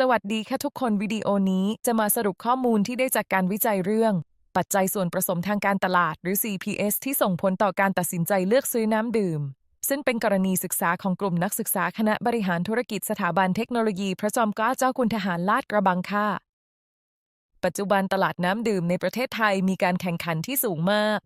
สวัสดีค่ะทุกคนวิดีโอนี้จะมาสรุปข้อมูลที่ได้จากการวิจัยเรื่อง ปัจจัยส่วนผสมทางการตลาด หรือ CPS ที่ส่งผลต่อการตัดสินใจเลือกซื้อน้ำดื่ม ซึ่งเป็นกรณีศึกษาของกลุ่มนักศึกษาคณะบริหารธุรกิจสถาบันเทคโนโลยีพระจอมเกล้าเจ้าคุณทหารลาดกระบังค่ะ ปัจจุบันตลาดน้ำดื่มในประเทศไทยมีการแข่งขันที่สูงมาก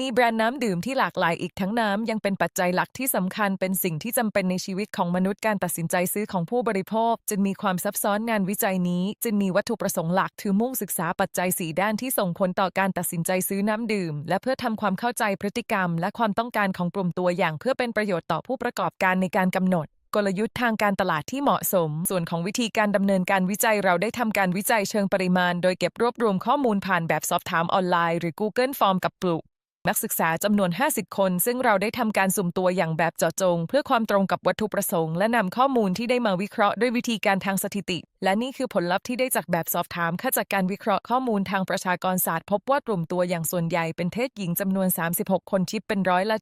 มีแบรนด์น้ำดื่มที่หลากหลายอีกทั้งน้ำยังเป็นปัจจัยหลักที่สำคัญเป็นสิ่งที่จำเป็นในชีวิตของมนุษย์การตัดสินใจซื้อของผู้บริโภค จึงมีความซับซ้อนงานวิจัยนี้ จึงมีวัตถุประสงค์หลักคือมุ่งศึกษาปัจจัยสีด้านที่ส่งผลต่อการตัดสินใจซื้อน้ำดื่ม และเพื่อทำความเข้าใจพฤติกรรม และความต้องการของกลุ่มตัวอย่าง เพื่อเป็นประโยชน์ต่อผู้ประกอบการในการกำหนดกลยุทธ์ทางการตลาดที่เหมาะสม ส่วนของวิธีการดำเนินการวิจัยเราได้ทำการวิจัยเชิงปริมาณ โดยเก็บรวบรวมข้อมูลผ่านแบบสอบถามออนไลน์หรือ Google Form กับปลุก นักศึกษาจำนวน 50 คน ซึ่งเราได้ทำการสุ่มตัวอย่างแบบเจาะจง เพื่อความตรงกับวัตถุประสงค์ และนำข้อมูลที่ได้มาวิเคราะห์ด้วยวิธีการทางสถิติ และนี่คือผลลัพธ์ที่ได้จากแบบสอบถามค่าจากการวิเคราะห์ข้อมูลทางประชากรศาสตร์ พบว่ากลุ่มตัวอย่างส่วนใหญ่เป็นเพศหญิงจำนวน 36 คนคิดเป็นร้อยละ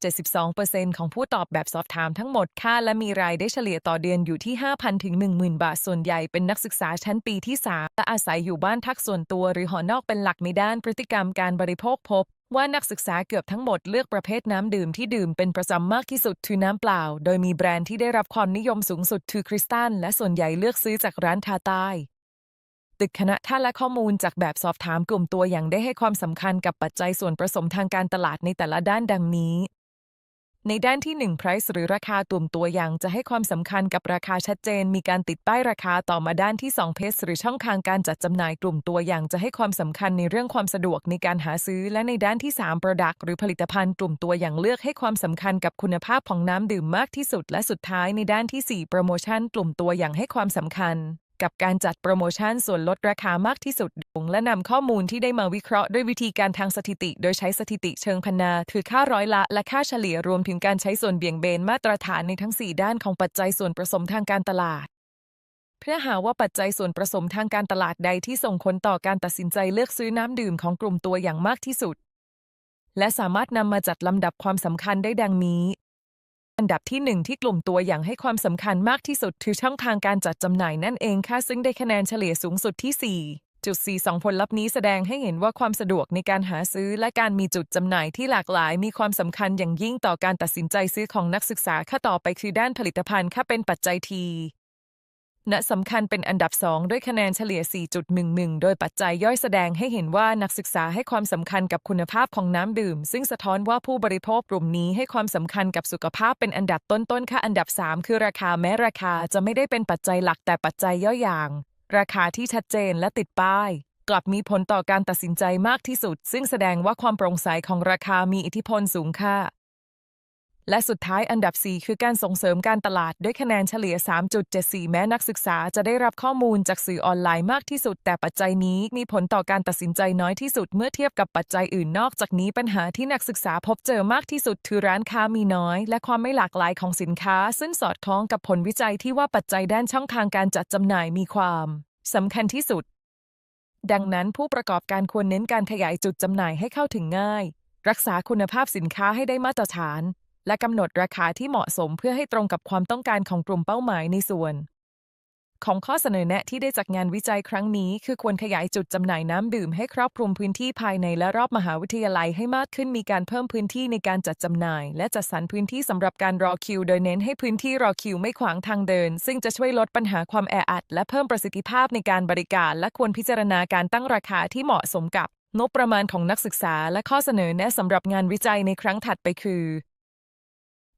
72%ของผู้ตอบแบบสอบถามทั้งหมดค่าและมีรายได้เฉลี่ยต่อเดือนอยู่ที่ 5,000 ถึง 10,000 บาท ส่วนใหญ่เป็นนักศึกษาชั้นปีที่ 3 และอาศัยอยู่บ้านพักส่วนตัว หรือหอนอกเป็นหลักในด้านพฤติกรรมการบริโภคพบ ว่านักศึกษาเกือบทั้งหมดเลือกประเภทน้ำดื่มที่ดื่มเป็นประจำมากที่สุดคือน้ำเปล่า โดยมีแบรนด์ที่ได้รับความนิยมสูงสุดคือคริสตันและส่วนใหญ่เลือกซื้อจากร้านทาใต้ตึกคณะท่าและข้อมูลจากแบบสอบถามกลุ่มตัวอย่างได้ให้ความสำคัญกับปัจจัยส่วนผสมทางการตลาดในแต่ละด้านดังนี้ ในด้านที่ 1 price หรือราคากลุ่มตัวอย่างจะให้ความสำคัญกับราคาชัดเจน มีการติดป้ายราคาต่อมาด้านที่2 pace หรือช่องทางการจัดจำหน่ายกลุ่มตัวอย่างจะให้ความสำคัญในเรื่องความสะดวกในการหาซื้อ และในด้านที่ 3 product หรือผลิตภัณฑ์กลุ่มตัวอย่างเลือกให้ความสำคัญกับคุณภาพของน้ำดื่มมากที่สุด และสุดท้ายในด้านที่ 4 โปรโมชั่นกลุ่มตัวอย่างให้ความสำคัญ กับการจัดโปรโมชั่นส่วนลดราคามากที่สุดและนำข้อมูลที่ได้มาวิเคราะห์ด้วยวิธีการทางสถิติ โดยใช้สถิติเชิงพนา คือค่าร้อยละ และค่าเฉลี่ยรวมถึงการใช้ส่วนเบี่ยงเบนมาตรฐานในทั้ง 4 ด้านของปัจจัยส่วนผสมทางการตลาด เพื่อหาว่าปัจจัยส่วนผสมทางการตลาดใดที่ส่งผลต่อการตัดสินใจเลือกซื้อน้ำดื่มของกลุ่มตัวอย่างมากที่สุด และสามารถนำมาจัดลำดับความสำคัญได้ดังนี้ อันดับที่หนึ่งที่กลุ่มตัวอย่างให้ความสำคัญมากที่สุดคือช่องทางการจัดจำหน่ายนั่นเองค่ะซึ่งได้คะแนนเฉลี่ยสูงสุดที่ 4.42 ผลลัพธ์นี้แสดงให้เห็นว่าความสะดวกในการหาซื้อและการมีจุดจำหน่ายที่หลากหลาย มีความสำคัญอย่างยิ่งต่อการตัดสินใจซื้อของนักศึกษาค่ะต่อไปคือด้านผลิตภัณฑ์ค่ะเป็นปัจจัยที ณสำคัญเป็นอันดับ 2 ด้วยคะแนนเฉลี่ย 4.11 โดยปัจจัยย่อยแสดงให้เห็นว่านักศึกษาให้ความสำคัญกับคุณภาพของน้ำดื่ม ซึ่งสะท้อนว่าผู้บริโภคกลุ่มนี้ให้ความสำคัญกับสุขภาพเป็นอันดับต้นๆค่ะอันดับ 3 คือราคาแม้ราคาจะไม่ได้เป็นปัจจัยหลักแต่ปัจจัยย่อยอย่าง ราคาที่ชัดเจนและติดป้าย กลับมีผลต่อการตัดสินใจมากที่สุด ซึ่งแสดงว่าความโปร่งใสของราคามีอิทธิพลสูงค่ะ และสุดท้ายอันดับ 4 คือการส่งเสริมการตลาดด้วยคะแนนเฉลี่ย 3.74 แม้นักศึกษาจะได้รับข้อมูลจากสื่อออนไลน์มากที่สุด แต่ปัจจัยนี้มีผลต่อการตัดสินใจน้อยที่สุดเมื่อเทียบกับปัจจัยอื่นนอกจากนี้ปัญหาที่นักศึกษาพบเจอมากที่สุดคือร้านค้ามีน้อย และความไม่หลากหลายของสินค้า ซึ่งสอดคล้องกับผลวิจัยที่ว่าปัจจัยด้านช่องทางการจัดจำหน่ายมีความสำคัญที่สุด ดังนั้นผู้ประกอบการควรเน้นการขยายจุดจำหน่ายให้เข้าถึงง่าย รักษาคุณภาพสินค้าให้ได้มาตรฐาน และกำหนดราคาที่เหมาะสมเพื่อให้ตรงกับความต้องการของกลุ่มเป้าหมายในส่วน ของข้อเสนอแนะที่ได้จากงานวิจัยครั้งนี้ คือควรขยายจุดจำหน่ายน้ำดื่มให้ครอบคลุมพื้นที่ภายในและรอบมหาวิทยาลัยให้มากขึ้นมีการเพิ่มพื้นที่ในการจัดจำหน่าย และจัดสรรพื้นที่สำหรับการรอคิว โดยเน้นให้พื้นที่รอคิวไม่ขวางทางเดิน ซึ่งจะช่วยลดปัญหาความแออัด และเพิ่มประสิทธิภาพในการบริการ และควรพิจารณาการตั้งราคาที่เหมาะสมกับงบประมาณของนักศึกษาและข้อเสนอแนะสำหรับงานวิจัยในครั้งถัดไปคือ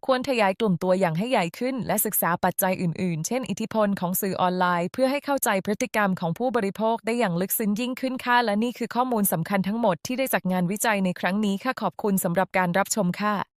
ควรขยายกลุ่มตัวอย่างให้ใหญ่ขึ้น และศึกษาปัจจัยอื่น ๆ เช่น อิทธิพลของสื่อออนไลน์ เพื่อให้เข้าใจพฤติกรรมของผู้บริโภคได้อย่างลึกซึ้งยิ่งขึ้นค่ะ และนี่คือข้อมูลสำคัญทั้งหมดที่ได้จากงานวิจัยในครั้งนี้ค่ะขอบคุณสำหรับการรับชมค่ะ